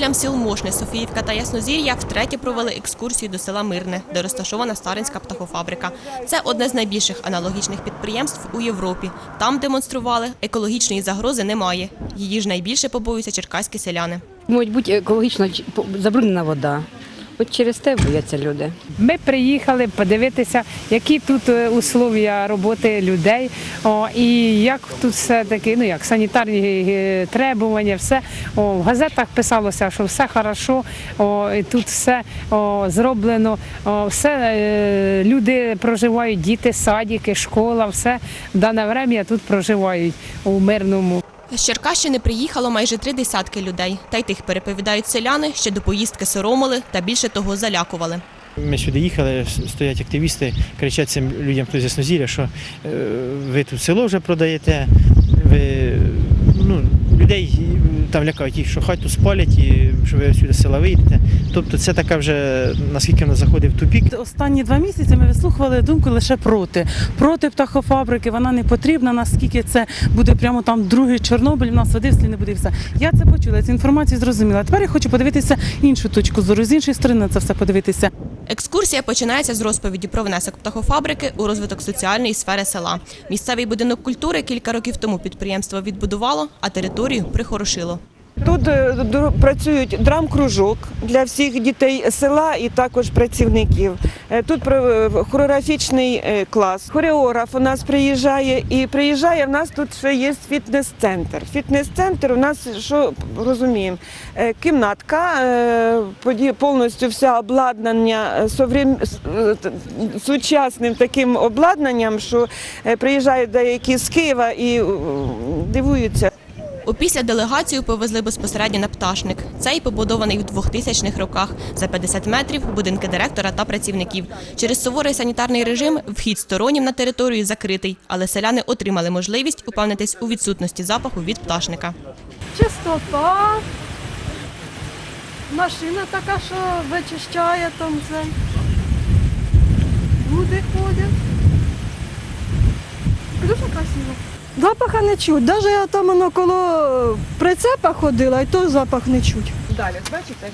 Жителям сіл Мошне, Софіївка та Яснозір'я втретє провели екскурсію до села Мирне, де розташована Старинська птахофабрика. Це одне з найбільших аналогічних підприємств у Європі. Там демонстрували, екологічної загрози немає. Її ж найбільше побоюються черкаські селяни. Можуть бути екологічно забруднена вода. От через те бояться люди. Ми приїхали подивитися, які тут е, условия роботи людей, о, і як тут все таки, ну як санітарні е, требування, все о, в газетах писалося, що все хорошо, о, і тут все о, зроблено, о, все е, люди проживають, діти, садики, школа, все в дане время тут проживають у мирному. З Черкащини приїхало майже три десятки людей. Та й тих переповідають селяни, що до поїздки соромили та більше того залякували. Ми сюди їхали, стоять активісти, кричать цим людям, хто з Яснозір'я, що е, ви тут село вже продаєте, ви ну, людей там лякають їх, що хату спалять і що ви сюди села вийдете. Тобто це така вже, наскільки вона заходить в тупік, Останні два місяці ми вислухували думку лише проти. Проти птахофабрики, вона не потрібна, наскільки це буде прямо там другий Чорнобиль, в нас води в не буде все. Я це почула, цю інформацію зрозуміла. Тепер я хочу подивитися іншу точку зору, з іншої сторони на це все подивитися. Екскурсія починається з розповіді про внесок птахофабрики у розвиток соціальної сфери села. Місцевий будинок культури кілька років тому підприємство відбудувало, а територію прихорошило. Тут е, працюють драм-кружок для всіх дітей села і також працівників. Е, Тут е, хореографічний клас. Хореограф у нас приїжджає і приїжджає. В нас тут ще є фітнес-центр. Фітнес-центр у нас що розуміємо? Кімнатка, повністю вся обладнання сучасним таким обладнанням, що приїжджають деякі з Києва і дивуються. Опісля делегацію повезли безпосередньо на пташник. Цей побудований в 2000-х роках. За 50 метрів будинки директора та працівників. Через суворий санітарний режим вхід стороннім на територію закритий, але селяни отримали можливість упевнитись у відсутності запаху від пташника. чистота. Машина така, що вичищає там цей. Люди ходять. Дуже красиво. Запаха не чуть. Навіть я там воно коло прицепа ходила, і то запах не чуть. Далі, бачите,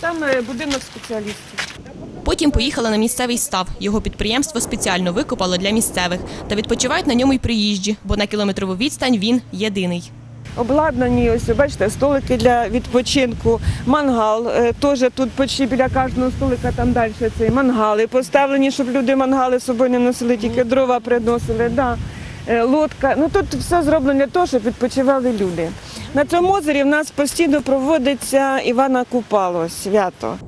там е, будинок спеціалістів. Потім поїхали на місцевий став. Його підприємство спеціально викопало для місцевих. Та відпочивають на ньому й приїжджі, бо на кілометрову відстань він єдиний. Обладнані, ось бачите, столики для відпочинку, мангал. е, Теж тут почти біля кожного столика там далі цей мангали поставлені, щоб люди мангали з собою не носили, тільки дрова приносили. Да. Е, Лодка. Ну тут все зроблено для того, щоб відпочивали люди. На цьому озері в нас постійно проводиться Івана Купало свято.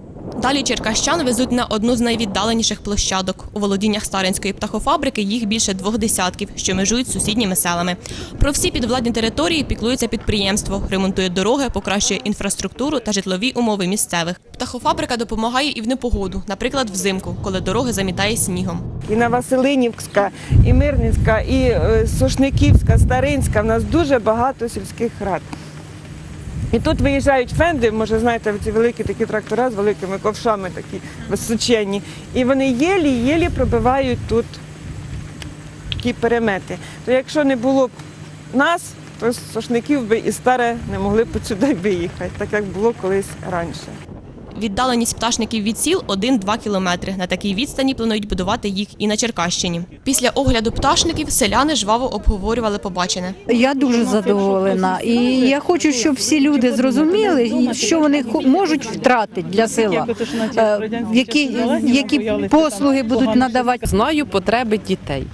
Далі черкащан везуть на одну з найвіддаленіших площадок. У володіннях Старинської птахофабрики їх більше двох десятків, що межують з сусідніми селами. Про всі підвладні території піклується підприємство, ремонтує дороги, покращує інфраструктуру та житлові умови місцевих. Птахофабрика допомагає і в непогоду, наприклад, взимку, коли дороги замітає снігом. І на Василинівська, і Мирницька, і е, Сошниківська, Старинська. В нас дуже багато сільських рад. І тут виїжджають фенди, може, знаєте, ці великі такі трактора з великими ковшами такі височенні. І вони єлі-єлі пробивають тут такі перемети. То якщо не було б нас, то Сошників би і старе не могли б сюди виїхати, так як було колись раніше. Віддаленість пташників від сіл 1-2 кілометри. На такій відстані планують будувати їх і на Черкащині. Після огляду пташників селяни жваво обговорювали побачене. Я дуже задоволена, і я хочу, щоб всі люди зрозуміли, що вони можуть втратити для села, Е, які, які послуги будуть надавати. Знаю потреби дітей.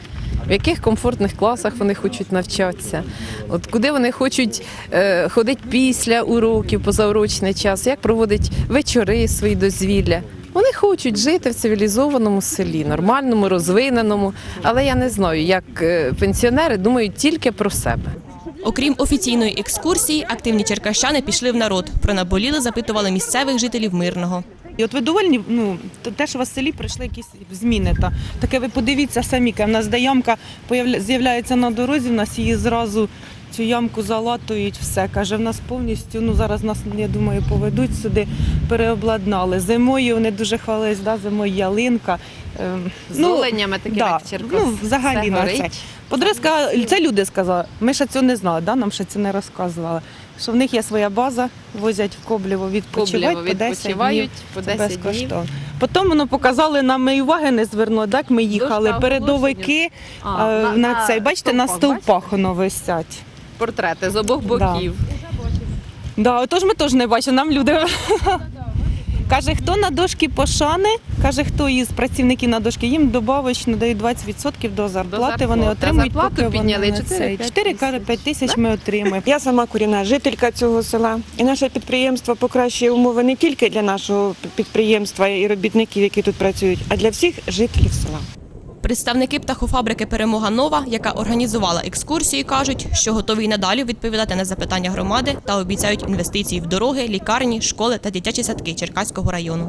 В яких комфортних класах вони хочуть навчатися, от куди вони хочуть е, ходити після уроків, позаурочний час, як проводять вечори свої дозвілля. Вони хочуть жити в цивілізованому селі, нормальному, розвиненому, але я не знаю, як е, пенсіонери думають тільки про себе. Окрім офіційної екскурсії, активні черкащани пішли в народ. Про наболіли запитували місцевих жителів Мирного. І от ви довольні, ну, те, що у вас в селі прийшли якісь зміни. Та. Таке ви подивіться самі, яка в нас де ямка з'являється на дорозі, в нас її зразу цю ямку залатують, все. Каже, в нас повністю, ну зараз нас, я думаю, поведуть сюди, переобладнали. Зимою вони дуже хвалились, да, зимою ялинка. Ем, З ну, оленями такими, да, як Черкас. Ну, взагалі на це. Подреска, це люди сказали, ми ще цього не знали, да? нам ще це не розказували. що в них є своя база, возять в Коблєво відпочивати по 10 відпочивають днів. по 10 днів. Потім воно показали нам, ми уваги не звернули, так ми їхали. Дошка Передовики А, е, на- на, цей, бачите, на стовпах, стовпах воно висять. Портрети з обох Да. боків. Да, отож ми теж не бачимо, нам люди. Каже, хто на дошки пошани, каже, хто із працівників на дошки, їм добавочно дають 20% до зарплати. зарплати. Вони отримують, зарплату поки підняли вони на 4-5 цей. 4 каже, 5 тисяч ми отримуємо. Я сама корінна жителька цього села, і наше підприємство покращує умови не тільки для нашого підприємства і робітників, які тут працюють, а для всіх жителів села. Представники птахофабрики Перемога Нова, яка організувала екскурсії, кажуть, що готові й надалі відповідати на запитання громади та обіцяють інвестиції в дороги, лікарні, школи та дитячі садки Черкаського району.